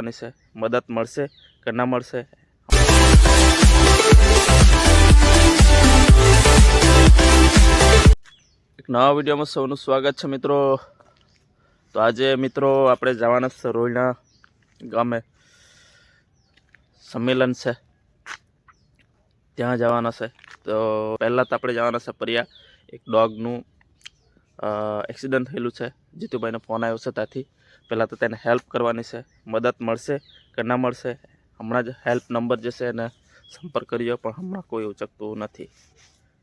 આપવાની છે, મદદ મળશે કે ના મળશે? એક નવા વિડીયોમાં સૌનું સ્વાગત છે મિત્રો. તો આજે મિત્રો આપણે જવાના છે રોહિણા ગામે. સંમેલન છે. ત્યાં જવાના છે. તો પહેલાં તો આપણે જવાના છે પરિયા. એક ડોગનું એક્સિડન્ટ થયેલું છે. જીતુભાઈનો ફોન આવ્યો છે ત્યાંથી. પહેલાં તો તેને હેલ્પ કરવાની છે, મદદ મળશે કે ના મળશે, હમણાં જ હેલ્પ નંબર જે છે એને સંપર્ક કરજો પણ હમણાં કોઈ ઉચકતું નથી.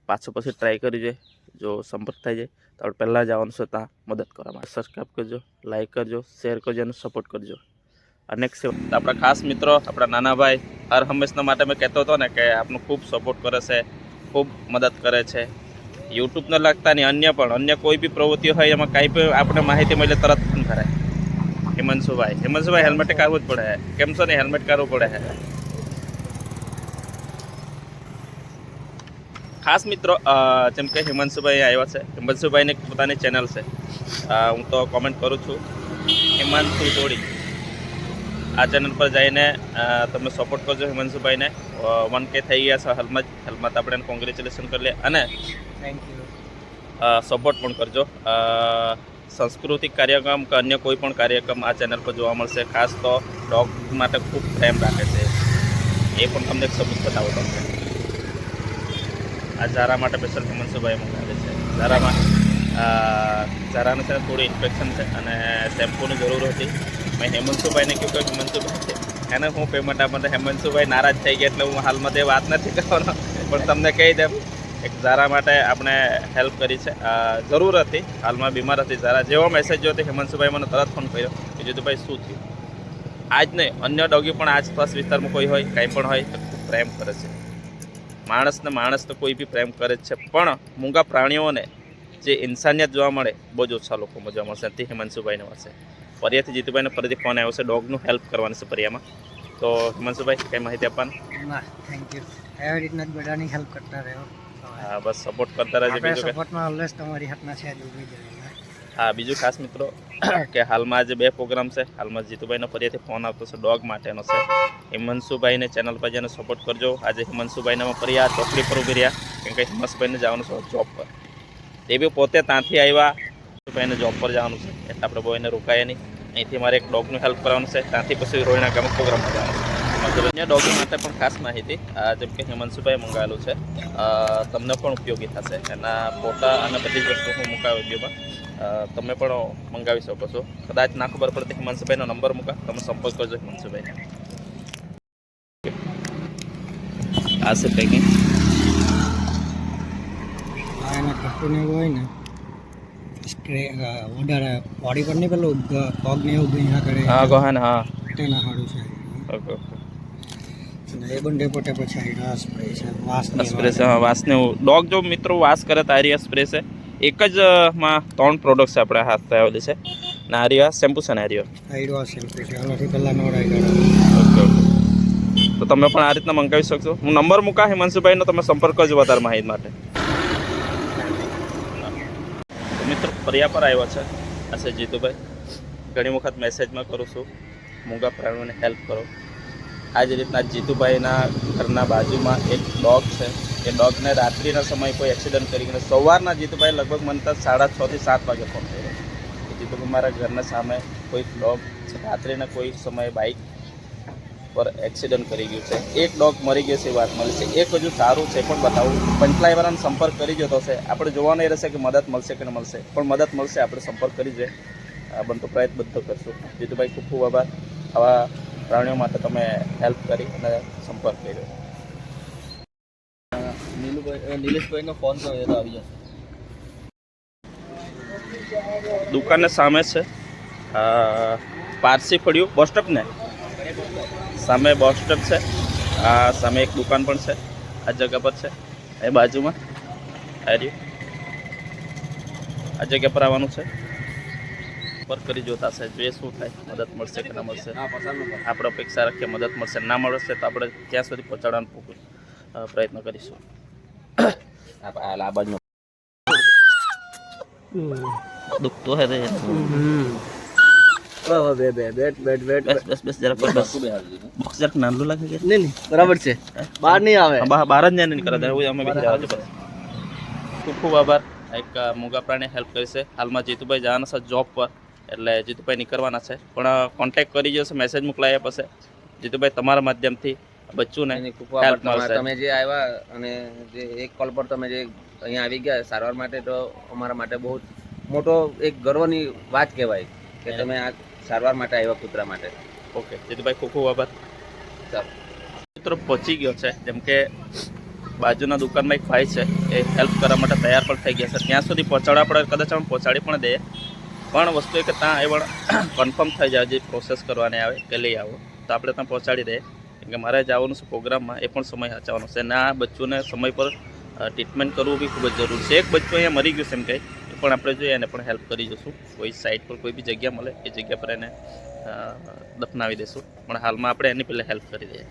પાછો પછી ટ્રાય કરજો જો સંપર્ક થઈ જાય તો આપણે પહેલાં જવાનું છે ત્યાં મદદ કરવા માટે. સબસ્ક્રાઈબ કરજો લાઈક કરજો શેર કરજો અને સપોર્ટ કરજો. અનેક સેવા આપણા ખાસ મિત્રો, આપણા નાના ભાઈ હર હંમેશના માટે મેં કહેતો હતો ને કે આપનો ખૂબ સપોર્ટ કરે છે, ખૂબ મદદ કરે છે. યુટ્યુબને લગતા નહીં અન્ય પણ, અન્ય કોઈ બી પ્રવૃત્તિ હોય એમાં કાંઈ પણ આપણે માહિતી મળે તરત હિમાંશુભાઈ. હિમાંશુભાઈ હેલ્મેટ કાઢવું જ પડે. કેમ છો ને? હેલ્મેટ કાઢવું પડે. ખાસ મિત્રો જેમ કે હિમાંશુભાઈ આવ્યા છે હિમાંશુભાઈને પોતાની ચેનલ છે. હું તો કોમેન્ટ કરું છું. હિમાંશુ જોડી. આ ચેનલ પર જઈને તમે સપોર્ટ કરજો હિમાંશુભાઈને. વન કે થઈ ગયા છે હાલમાં જ. હાલમાં તો આપણે કોંગ્રેચ્યુલેશન કરી લે અને થેન્ક યુ સપોર્ટ પણ કરજો. સાંસ્કૃતિક કાર્યક્રમ કે અન્ય કોઈ પણ કાર્યક્રમ આ ચેનલ પર જોવા મળશે. ખાસ તો ડોગ માટે ખૂબ પ્રેમ રાખે છે. એ પણ તમને એક સબૂત બતાવો તમને. આ ઝારા માટે સ્પેશિયલ હિમાંશુભાઈ મંગાવે છે. ઝારામાં ઝારાને છે થોડી ઇન્ફેક્શન છે અને શેમ્પૂની જરૂર હતી. મેં હેમંશુભાઈને કહ્યું કે હિમાંશુભાઈ છે. એને હું પેમેન્ટ આપું તો હેમંશુભાઈ નારાજ થઈ ગયા એટલે હું હાલમાં તે વાત નથી કરવાનો. પણ તમને કહી દેમ એક ઝારા માટે આપણે હેલ્પ કરી છે. જરૂર હતી, હાલમાં બીમાર હતી ઝારા. જેવો મેસેજ જોયો તો હિમાંશુભાઈ મને તરત ફોન કર્યો કે જીતુભાઈ, શું થયું? આજ નહીં, અન્ય ડોગી પણ આસપાસ વિસ્તારમાં કોઈ હોય, કંઈ પણ હોય, તો પ્રેમ કરે છે. માણસને માણસ તો કોઈ બી પ્રેમ કરે જ છે. પણ મૂંગા પ્રાણીઓને જે ઇન્સાનિયત જોવા મળે, બહુ જ ઓછા લોકોમાં જોવા મળશે. તે હિમાંશુભાઈને મળશે. પરિયાથી જીતુભાઈને ફરીથી ફોન આવ્યો છે. ડોગનું હેલ્પ કરવાની છે પરિયામાં તો હિમાંશુભાઈ કંઈ માહિતી આપવાની? ના થેન્ક યુ એવી રીતના જ બધાની હેલ્પ કરતા રહ્યો હા બસ સપોર્ટ કરતા રહેજો બીજું સપોર્ટમાં ઓલવેઝ તમારી હાથમાં છે ઊભી. હા બીજું ખાસ મિત્રો કે હાલમાં આજે બે પ્રોગ્રામ છે. હાલમાં જીતુભાઈનો ફરીથી ફોન આવતો છે ડોગ માટેનો છે. હિમાંશુભાઈને ચેનલ પર જેને સપોર્ટ કરજો. આજે હિમાંશુભાઈને ફરી આ ચોકડી પર ઊભી રહ્યા. કેમ કે હિમાંશુભાઈને જવાનું છે જોબ પર. એ બી પોતે ત્યાંથી આવ્યા હિમાંશુભાઈને જોબ પર જવાનું છે. એટલે આપણે બહુ એને રોકાયા નહીં. અહીંથી મારે એક ડોગનું હેલ્પ કરવાનું છે. ત્યાંથી પછી રોહિણા ગામમાં પ્રોગ્રામ જવાનું છે. અન્ય ડોગી માટે પણ ખાસ માહિતી આ જેમ કે હિમાંશુભાઈ મંગાવેલું છે. તમને પણ ઉપયોગી થશે. એના ફોટા અને બધી જ વસ્તુ હું મુકાવી વિડીયોમાં. તમે પણ મંગાવી શકો છો. કદાચ ના ખબર પડે તો હિમાંશુભાઈનો નંબર મૂકા. તમે સંપર્ક કરજો હિમાંશુભાઈને આ છે પેકિંગ. એને ને હોય ને સ્પ્રે વધારે બોડી પર નહીં પેલું પગ ને એવું ભીના કરે. હા ગોહાન હા. તેના સારું છે. ઓકે ઓકે અને એ બંને પોતે પછી આ સ્પ્રે છે વાસને ડોગ જો મિત્રો વાસ કરે તો આરિયા સ્પ્રે છે. એક જ માં ત્રણ પ્રોડક્ટ છે આપણે હાથ આવેલી છે. ને આરિયા? શેમ્પુ છે ને આરિયો તો તમે પણ આ રીતના મંગાવી શકશો. હું નંબર મૂકા હિમાંશુભાઈનો તમે સંપર્ક કરજો વધારે માહિતી માટે. મિત્રો ફરિયા પર આવ્યા છે. આ છે જીતુભાઈ. ઘણી વખત મેસેજમાં કરું છું. મૂંગા પ્રાણીઓને હેલ્પ કરો. આ જ રીતના જીતુભાઈના ઘરના બાજુમાં એક ડોગ છે. એ ડોગને રાત્રિના સમયે કોઈ એક્સિડન્ટ કરી ગયો. સવારના જીતુભાઈ લગભગ મને સાડા છથી સાત વાગે એ જીતુભાઈ મારા ઘરના સામે કોઈ ડોગ છે. રાત્રિના કોઈ સમયે બાઇક પર એક્સિડન્ટ કરી ગયું છે. એક ડોગ મરી ગયો છે, એ વાત મળી છે. એક હજુ સારું છે, પણ બતાવું. પંચલાઈવાળાનો સંપર્ક કરી જતો હશે આપણે જોવાનું એ રહેશે કે મદદ મળશે કે ન મળશે. પણ મદદ મળશે, આપણે સંપર્ક કરી આ બનતો પ્રયત્ન બધો કરશું. જીતુભાઈ ખૂબ ખૂબ આભાર. આવા પ્રાણીઓ માટે તમે હેલ્પ કરી અને સંપર્ક કર્યો. નીલુભાઈ નિલેશભાઈનો ફોન કર્યો તો આવી જશે. દુકાનને સામે છે. આ પારસી ફળિયું બસ સ્ટોપ ને? સામે બસ સ્ટોપ છે. આ સામે એક દુકાન પણ છે. આ જગ્યા પર છે. એ બાજુમાં. આ રહ્યું. આ જગ્યા પર આવવાનું છે. પર કરી જોતા છે જોઈએ શું થાય મદદ મળશે કે ના મળશે? આપણે અપેક્ષા રાખીએ મદદ મળશે ના મળશે તો આપણે ત્યાં સુધી પહોંચાડવાનો પૂરું, પ્રયત્ન કરીશું. દુખતો હે રે. બે બે બેટ બેટ બેટ બસ જરા બોક્સ જરાક લાગે નહીં બરાબર છે. બહાર નહીં આવે. બહાર જ નહીં કરે અમે બીજા ખૂબ ખૂબ આભાર. એક મોગા મૂંગા પ્રાણી હેલ્પ કરી છે. હાલમાં જીતુભાઈ જવાના છે જોબ પર. એટલે જીતુભાઈ નીકળવાના છે. પણ કોન્ટેક્ટ કરી જશે મેસેજ મોકલાયા પછી. જીતુભાઈ તમારા માધ્યમથી બચ્ચુને ખૂબ મળશે. તમે જે આવ્યા અને જે એક કોલ પર તમે જે અહીંયા આવી ગયા સારવાર માટે તો અમારા માટે બહુ મોટો એક ગર્વની વાત કહેવાય કે તમે આ સારવાર માટે આવ્યા કૂતરા માટે. ઓકે જીતુભાઈ ખૂબ ખૂબ આભાર. ચાલો. કૂતરો પહોંચી ગયો છે. જેમ કે બાજુના દુકાનમાં એક ભાઈ છે એ હેલ્પ કરવા માટે તૈયાર પણ થઈ ગયા છે. ત્યાં સુધી પહોંચાડવા પડે કદાચ અમે પહોંચાડી પણ દઈએ. પણ વસ્તુ એ કે ત્યાં એ પણ કન્ફર્મ થઈ જાય જે પ્રોસેસ કરવાની આવે કે લઈ આવો. તો આપણે ત્યાં પહોંચાડી દઈએ. કેમ કે મારે જવાનું છે પ્રોગ્રામમાં, એ પણ સમય સાચવવાનો છે. અને આ બચ્ચોને સમય પર ટ્રીટમેન્ટ કરવું બી ખૂબ જ જરૂરી છે. એક બચ્ચો અહીંયા મરી ગયું છે એમ કંઈ એ પણ આપણે જોઈએ, એને પણ હેલ્પ કરી જઈશું કોઈ સાઈડ પર, કોઈ બી જગ્યા મળે, એ જગ્યા પર એને દફનાવી દઈશું પણ હાલમાં આપણે એની પહેલાં હેલ્પ કરી દઈએ.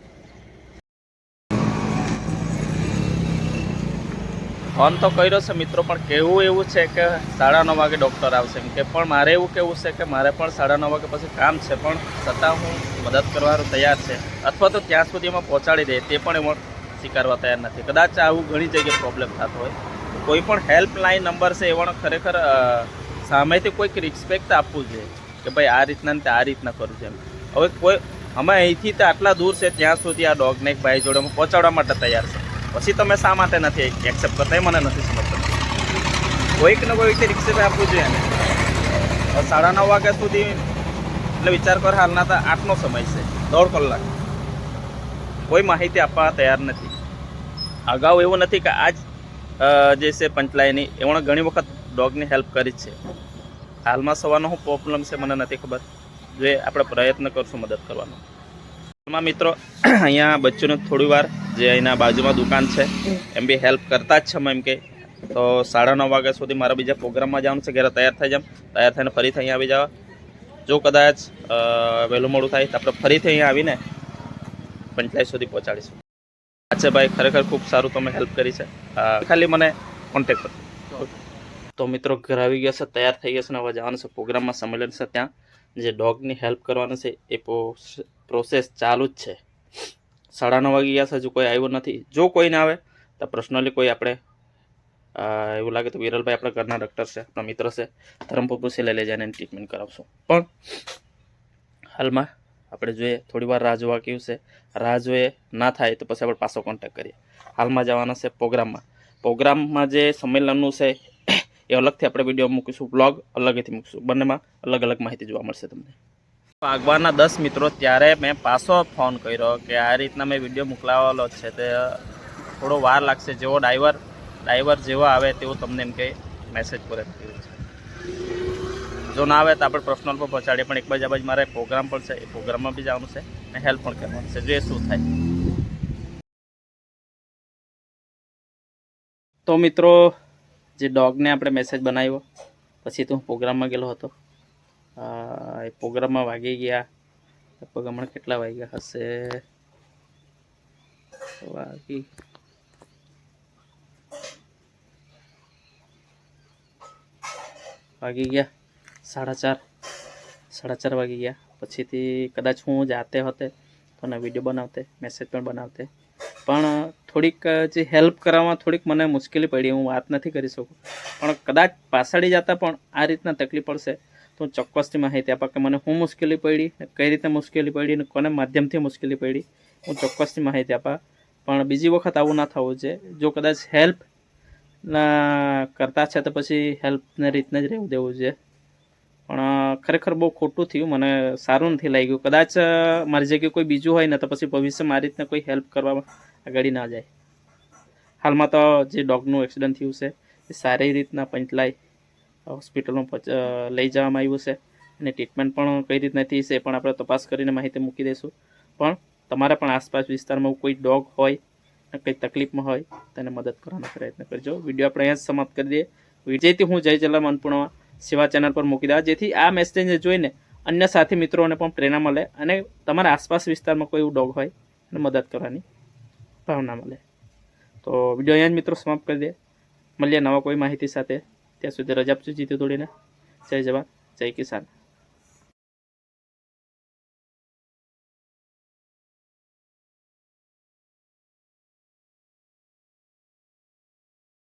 ફોન તો કર્યો છે મિત્રો, પણ કેવું એવું છે કે સાડા નવ વાગે ડૉક્ટર આવશે એમ કે, પણ મારે એવું કેવું છે કે મારે પણ સાડા નવ વાગે પછી કામ છે, પણ છતાં હું મદદ કરવાનું તૈયાર છે. અથવા તો ત્યાં સુધીમાં પહોંચાડી દે, તે પણ એમાં સ્વીકારવા તૈયાર નથી. કદાચ આવું ઘણી જગ્યાએ પ્રોબ્લેમ થતો હોય. કોઈ પણ હેલ્પલાઇન નંબર છે, એવાનો ખરેખર સામેથી કોઈક રિસ્પેક્ટ આપવું જોઈએ કે ભાઈ આ રીતના ને આ રીતના કરું છે હવે કોઈ, અમે અહીંથી તો આટલા દૂર છે, ત્યાં સુધી આ ડોગને એક ભાઈ જોડે પહોંચાડવા માટે તૈયાર છે. પછી તમે શા માટે નથી એક્સેપ્ટ કરતા? એ મને નથી સમજતો. કોઈક ને કોઈક રિક્ષેપ આપવું જોઈએ ને. સાડા નવ વાગ્યા સુધી, એટલે વિચાર કર, હાલના તો આઠનો સમય છે. દોઢ કલાક. કોઈ માહિતી આપવા તૈયાર નથી. અગાઉ એવું નથી કે આજ જે છે પંચલાયની એમણે ઘણી વખત ડોગની હેલ્પ કરી છે. હાલમાં સવારનો શું પ્રોબ્લેમ છે મને નથી ખબર. જો આપણે પ્રયત્ન કરશું મદદ કરવાનો. મિત્રો, અહીંયા બચ્ચોને થોડી વાર જે અહીંના બાજુમાં દુકાન છે, એમ બી હેલ્પ કરતા જ છે એમ કે. તો સાડા નવ વાગ્યા સુધી મારા બીજા પ્રોગ્રામમાં જવાનું છે, ઘરે તૈયાર થઈ જામ તૈયાર થઈને ફરીથી અહીંયા આવી જવા. જો કદાચ વહેલું મોડું થાય તો આપણે ફરીથી અહીંયા આવીને પંચાયત સુધી પહોંચાડીશું. અચ્છા ભાઈ, ખરેખર ખૂબ સારું તમે હેલ્પ કરી છે. ખાલી મને કોન્ટેક કરો. તો મિત્રો, ઘર આવી ગયા છે, તૈયાર થઈ ગયા છે હવે જવાનું છે પ્રોગ્રામમાં સંમેલન છે ત્યાં. જે ડોગની હેલ્પ કરવાનું છે, એ પ્રોસેસ ચાલુ જ છે. સાડા નવ વાગી ગયા છે, હજુ કોઈ આવ્યું નથી. જો કોઈ ના આવે, તો પર્સનલી કોઈ આપણે એવું લાગે તો વિરલભાઈ આપણા ઘરના ડૉક્ટર છે, આપણા મિત્ર છે. ધરમપુર પૂછી લઈ જઈને એની ટ્રીટમેન્ટ કરાવશું. પણ હાલમાં આપણે જોઈએ, થોડી વાર રાહ જોવા કેવું છે? રાહ જોઈએ ના થાય તો પછી આપણે પાછો કોન્ટેક્ટ કરીએ. હાલમાં જવાના છે પ્રોગ્રામમાં. પ્રોગ્રામમાં જે સંમેલનનું છે, એ અલગથી આપણે વીડિયો મૂકીશું બ્લોગ અલગથી મૂકીશું. બંનેમાં અલગ અલગ માહિતી જોવા મળશે તમને. આગવાના દસ મિત્રો ત્યારે મેં પાછો ફોન કર્યો કે આ રીતના મેં વીડિયો મોકલાવેલો છે. તે થોડો વાર લાગશે. જેવો ડ્રાઈવર ડ્રાઈવર જેવો આવે તેવો તમને એમ કે મેસેજ પર છે. જો ના આવે તો આપણે પર્સનલ પર પહોંચાડીએ. પણ એક બાજુ બાજુ મારે પ્રોગ્રામ પણ છે. એ પ્રોગ્રામમાં બી જવાનું છે અને હેલ્પ પણ કરવાનું છે. જોઈએ શું થાય. તો મિત્રો, જે ડોગને આપણે મેસેજ બનાવ્યો, પછી તો હું પ્રોગ્રામમાં ગયેલો હતો. એ પ્રોગ્રામમાં વાગી ગયા. લગભગ હમણાં કેટલા વાગ્યા હશે? વાગી. વાગી ગયા સાડા ચાર. સાડા ચાર વાગી ગયા. પછીથી કદાચ હું જાતે હોતે તો વીડિયો બનાવતે, મેસેજ પણ બનાવતે. પણ થોડીક જે હેલ્પ કરવામાં થોડીક મને મુશ્કેલી પડી, હું વાત નથી કરી શકું. પણ કદાચ પાછળી જતાં પણ આ રીતના તકલીફ પડશે તો ચોક્કસથી માહિતી આપા. કે મને શું મુશ્કેલી પડી, કઈ રીતે મુશ્કેલી પડી અને કોને માધ્યમથી મુશ્કેલી પડી, હું ચોક્કસથી માહિતી આપા. પણ બીજી વખત આવું ના થવું છે. જો કદાચ હેલ્પ ના કરતા છે તો પછી હેલ્પને રીતને જ રહેવું દેવું છે. પણ ખરેખર બહુ ખોટું થયું. મને સારું નથી લાગ્યું. કદાચ મારી જગ્યાએ કોઈ બીજું હોય ને તો પછી ભવિષ્ય મારી રીતના કોઈ હેલ્પ કરવામાં આગળ ના જાય. હાલમાં તો જે ડોગનું એક્સિડન્ટ થયું છે, એ સારી રીતના પંચલાઈ હોસ્પિટલમાં લઈ જવામાં આવ્યું છે. અને ટ્રીટમેન્ટ પણ કઈ રીતના થઈ છે પણ આપણે તપાસ કરીને માહિતી મૂકી દઈશું. પણ તમારા પણ આસપાસ વિસ્તારમાં કોઈ ડોગ હોય, અને કંઈ તકલીફમાં હોય તેને મદદ કરવાનો પ્રયત્ન કરજો. વીડિયો આપણે અહીંયા સમાપ્ત કરી દઈએ. વિજયથી હું જય જલામ અન્નપૂર્ણા સેવા ચેનલ પર મૂકી દઉં. જેથી આ મેસેજને જોઈને અન્ય સાથી મિત્રોને પણ પ્રેરણા મળે અને તમારા આસપાસ વિસ્તારમાં કોઈ ડોગ હોય, એને મદદ કરવાની ભાવના મળે. તો વીડિયો અહીંયા જ મિત્રો સમાપ્ત કરી દે મળીએ નવા કોઈ માહિતી સાથે. ત્યાં સુધી રજા આપજો જીતી તોડીને જય જવાન જય કિસાન.